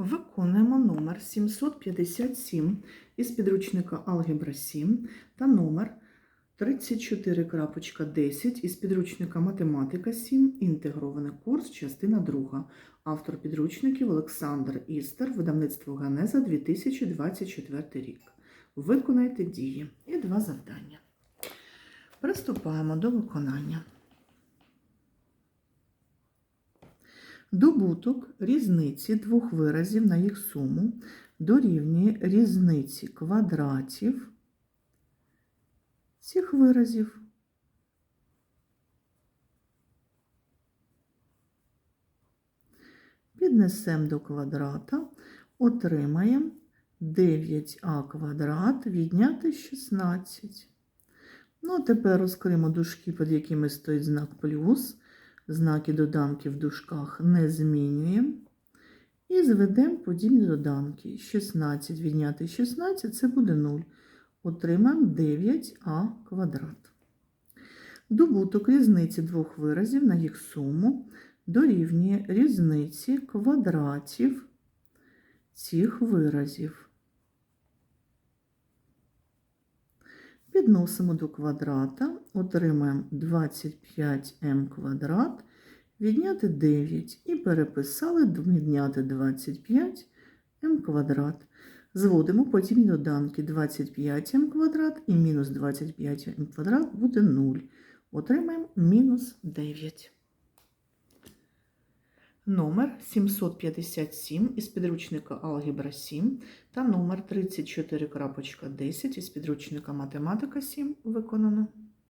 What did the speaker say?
Виконуємо номер 757 із підручника Алгебра 7 та номер 34.10 із підручника Математика 7, інтегрований курс, частина 2. Автор підручників Олександр Істер, видавництво Ганеза 2024 рік. Виконайте дії і два завдання. Приступаємо до виконання. Добуток різниці двох виразів на їх суму дорівнює різниці квадратів цих виразів. Піднесемо до квадрата, отримаємо 9а квадрат відняти 16. Ну, а тепер розкриємо дужки, під якими стоїть знак плюс. Знаки доданки в дужках не змінюємо. І зведемо подібні доданки. 16 відняти 16 це буде 0. Отримаємо 9а квадрат. Добуток різниці двох виразів на їх суму дорівнює різниці квадратів цих виразів. Підносимо до квадрата, отримаємо 25m квадрат, відняти 9 і переписали відняти 25m квадрат. Зводимо подібні доданки 25m квадрат і мінус 25m квадрат буде 0. Отримаємо мінус 9. Номер 757 із підручника Алгебра 7 та номер 34.10 із підручника Математика 7 виконано.